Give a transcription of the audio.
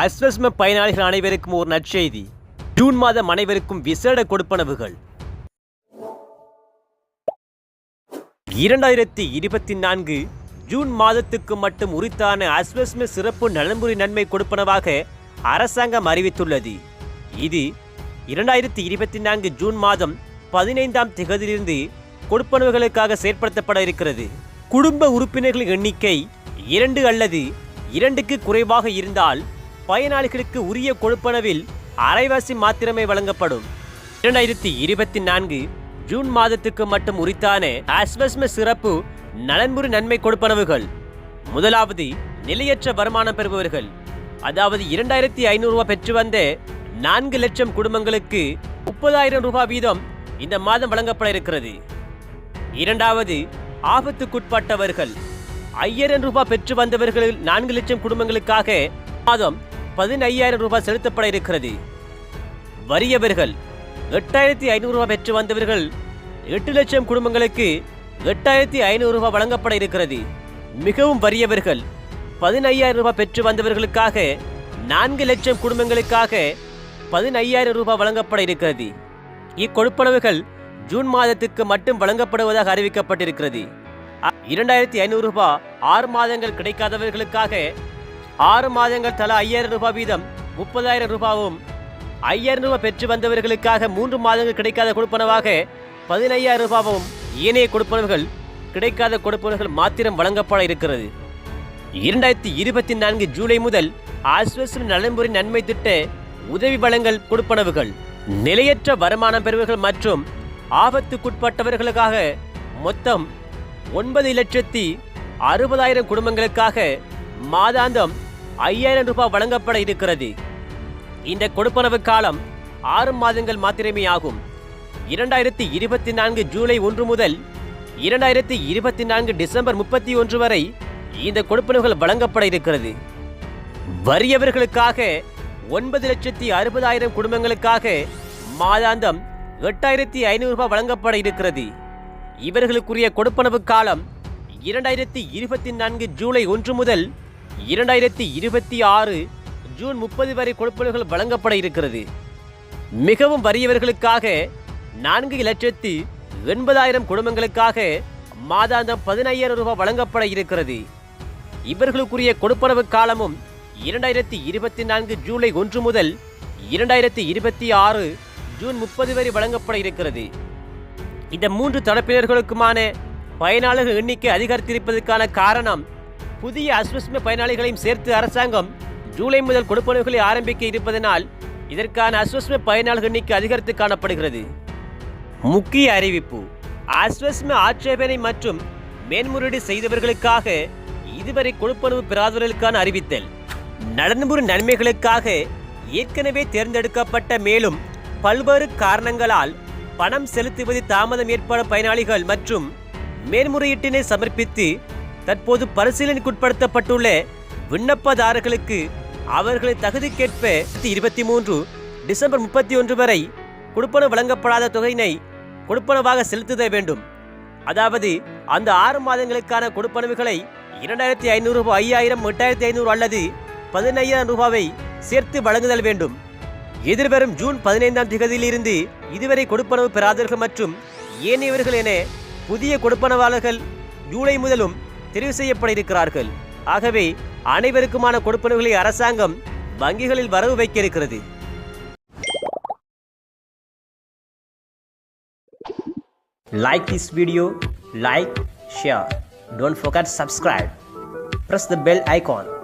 அஸ்வஸ்ம பயனாளிகள் அனைவருக்கும் ஒரு நற்செய்தி. ஜூன் மாதம் அனைவருக்கும் விசேட கொடுப்பனவுகள். இரண்டாயிரத்தி இருபத்தி நான்கு ஜூன் மாதத்துக்கு மட்டும் உரித்தான அஸ்வஸ்ம சிறப்பு நலன்புரி நன்மை கொடுப்பனவாக அரசாங்கம் அறிவித்துள்ளது. இது இரண்டாயிரத்தி இருபத்தி நான்கு ஜூன் மாதம் பதினைந்தாம் திகதியிலிருந்து கொடுப்பனவுகளுக்காக செயற்படுத்தப்பட இருக்கிறது. குடும்ப உறுப்பினர்களின் எண்ணிக்கை இரண்டு அல்லது இரண்டுக்கு குறைவாக இருந்தால் பயனாளிகளுக்கு உரிய கொடுப்பனவில் அரைவாசி மாத்திரமே வழங்கப்படும். இரண்டாயிரத்தி இருபத்தி நான்கு ஜூன் மாதத்துக்கு மட்டும் உரித்தான அஸ்வஸ்ம சிறப்பு நலன்புரி நன்மை கொடுப்பனவுகள் முதலாவது நிலையற்ற வருமானம் பெறுபவர்கள். அதாவது இரண்டாயிரத்தி ஐநூறு ரூபாய் பெற்று வந்த நான்கு லட்சம் குடும்பங்களுக்கு முப்பதாயிரம் ரூபாய் வீதம் இந்த மாதம் வழங்கப்பட இருக்கிறது. இரண்டாவது ஆபத்துக்குட்பட்டவர்கள். ஐயாயிரம் ரூபாய் பெற்று வந்தவர்கள் நான்கு லட்சம் குடும்பங்களுக்காக மாதம் பதினையாயிரம் ரூபாய் செலுத்தப்பட இருக்கிறது. வறியவர்கள் எட்டாயிரத்தி ஐநூறு ரூபாய் பெற்று வந்தவர்கள் எட்டு லட்சம் குடும்பங்களுக்கு எட்டாயிரத்தி ஐநூறு ரூபாய் வழங்கப்பட இருக்கிறது. மிகவும் வறியவர்கள் பதினையாயிரம் ரூபாய் பெற்று வந்தவர்களுக்காக நான்கு லட்சம் குடும்பங்களுக்காக பதினையாயிரம் ரூபாய் வழங்கப்பட இருக்கிறது. இக்கொடுப்பனவுகள் ஜூன் மாதத்துக்கு மட்டும் வழங்கப்படுவதாக அறிவிக்கப்பட்டிருக்கிறது. இரண்டாயிரத்தி ஐநூறு ரூபாய் ஆறு மாதங்கள் கிடைக்காதவர்களுக்காக ஆறு மாதங்கள் தலா ஐயாயிரம் ரூபாய் வீதம் முப்பதாயிரம் ரூபாவும். ஐயாயிரம் ரூபாய் பெற்று வந்தவர்களுக்காக மூன்று மாதங்கள் கிடைக்காத கொடுப்பனவாக பதினையாயிரம் ரூபாவும் ஏனைய கொடுப்பனவுகள் கிடைக்காத கொடுப்பனர்கள் மாத்திரம் வழங்கப்பட இருக்கிறது. இரண்டாயிரத்தி இருபத்தி நான்கு ஜூலை முதல் ஆஸ்வசம் நலன்புரி நன்மை திட்ட உதவி வழங்கல் கொடுப்பனவுகள் நிலையற்ற வருமானம் பெறுவர்கள் மற்றும் ஆபத்துக்குட்பட்டவர்களுக்காக மொத்தம் ஒன்பது லட்சத்தி அறுபதாயிரம் குடும்பங்களுக்காக மாதாந்தம் ஐயாயிரம் ரூபாய் வழங்கப்பட இருக்கிறது. இந்த கொடுப்பனவு காலம் ஆறு மாதங்கள் மாத்திரமே ஆகும். இரண்டாயிரத்தி இருபத்தி நான்கு ஜூலை ஒன்று முதல் இரண்டாயிரத்தி இருபத்தி நான்கு டிசம்பர் முப்பத்தி ஒன்று வரை இந்த கொடுப்பனவுகள் வழங்கப்பட இருக்கிறது. வறியவர்களுக்காக ஒன்பது லட்சத்தி அறுபதாயிரம் குடும்பங்களுக்காக மாதாந்தம் எட்டாயிரத்தி ஐநூறு ரூபாய் வழங்கப்பட இருக்கிறது. இவர்களுக்குரிய கொடுப்பனவு காலம் இரண்டாயிரத்தி இருபத்தி நான்கு ஜூலை ஒன்று முதல் இரண்டாயிரத்தி இருபத்தி ஆறு ஜூன் முப்பது வரை கொடுப்பனவுகள் வழங்கப்பட இருக்கிறது. மிகவும் வறியவர்களுக்காக நான்கு லட்சத்தி எண்பதாயிரம் குடும்பங்களுக்காக மாதாந்தம் பதினையாயிரம் ரூபாய் வழங்கப்பட இருக்கிறது. இவர்களுக்குரிய கொடுப்பனவு காலமும் இரண்டாயிரத்தி இருபத்தி நான்கு ஜூலை ஒன்று முதல் இரண்டாயிரத்தி இருபத்தி ஆறு ஜூன் முப்பது வரை வழங்கப்பட இருக்கிறது. இந்த மூன்று தரப்பினர்களுக்குமான பயனாளர்கள் எண்ணிக்கை அதிகரித்திருப்பதற்கான காரணம் புதிய அஸ்வஸ்ம பயனாளிகளையும் சேர்த்து அரசாங்கம் ஜூலை முதல் கொடுப்பனவுகளை ஆரம்பிக்க இருப்பதனால் இதற்கான அஸ்வஸ்ம பயனாளிகள் எண்ணிக்கை அதிகரித்து காணப்படுகிறது. முக்கிய அறிவிப்பு அஸ்வஸ்ம ஆட்சேபனை மற்றும் மேன்முறையீடு செய்தவர்களுக்காக இதுவரை கொடுப்பனவு பெறாதவர்களுக்கான அறிவித்தல். நலன்புரி நன்மைகளுக்காக ஏற்கனவே தேர்ந்தெடுக்கப்பட்ட மேலும் பல்வேறு காரணங்களால் பணம் செலுத்துவது தாமதம் ஏற்பட பயனாளிகள் மற்றும் மேன்முறையீட்டினை சமர்ப்பித்து தற்போது பரிசீலனைக்குட்படுத்தப்பட்டுள்ள விண்ணப்பதாரர்களுக்கு அவர்களின் தகுதிக்கேற்ப இருபத்தி மூன்று டிசம்பர் முப்பத்தி ஒன்று வரை கொடுப்பனவு வழங்கப்படாத தொகையினை கொடுப்பனவாக செலுத்துத வேண்டும். அதாவது அந்த ஆறு மாதங்களுக்கான கொடுப்பனவுகளை இரண்டாயிரத்தி ஐநூறு ரூபாய் ஐயாயிரம் எட்டாயிரத்தி ஐநூறு அல்லது பதினையாயிரம் ரூபாவை சேர்த்து வழங்குதல் வேண்டும். எதிர்வரும் ஜூன் பதினைந்தாம் திகதியிலிருந்து இதுவரை கொடுப்பனவு பெறாதவர்கள் மற்றும் ஏனையவர்கள் என புதிய கொடுப்பனவாளர்கள் ஜூலை முதலும் தெரிவு செய்யப்பட இருக்கிறார்கள் ஆகவே அனைவருக்குமான கொடுப்பனவுகளை அரசாங்கம் வங்கிகளில் வரவு வைக்க இருக்கிறது Like this video, like, share. Don't forget subscribe. Press the bell icon